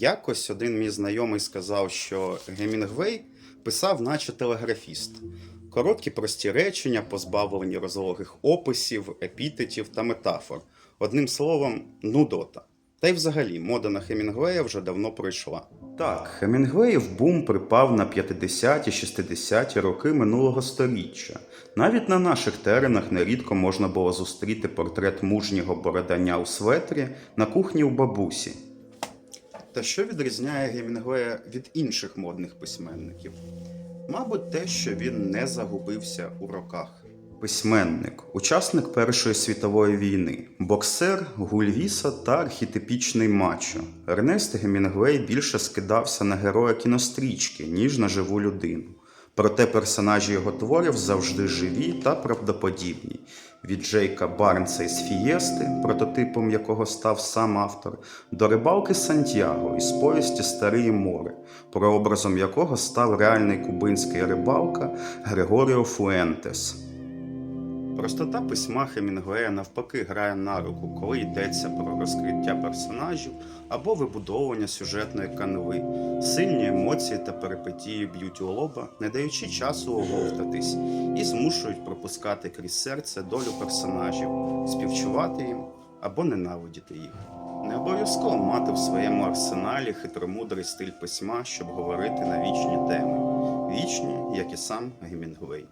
Якось один мій знайомий сказав, що Гемінгвей писав, наче телеграфіст. Короткі прості речення, позбавлені розлогих описів, епітетів та метафор. Одним словом, нудота. Та й взагалі, мода на Хемінгвея вже давно пройшла. Так, Хемінгвеїв бум припав на 50-ті, 60-ті роки минулого століття. Навіть на наших теренах нерідко можна було зустріти портрет мужнього бородання у светрі на кухні у бабусі. Та що відрізняє Гемінгвея від інших модних письменників? Мабуть, те, що він не загубився у роках. Письменник, учасник Першої світової війни, боксер, гульвіса та архетипічний мачо. Ернест Гемінгвей більше скидався на героя кінострічки, ніж на живу людину. Проте персонажі його творів завжди живі та правдоподібні. Від Джейка Барнса із Фієсти, прототипом якого став сам автор, до рибалки Сантьяго із повісті Стариє море, прообразом якого став реальний кубинський рибалка Григоріо Фуентес. Простота письма Хемінгуея навпаки грає на руку, коли йдеться про розкриття персонажів або вибудовування сюжетної канви. Сильні емоції та перипетії б'ють у лоба, не даючи часу оговтатись, і змушують пропускати крізь серце долю персонажів, співчувати їм або ненавидіти їх. Не обов'язково мати в своєму арсеналі хитромудрий стиль письма, щоб говорити на вічні теми, вічні, як і сам Гемінгуей.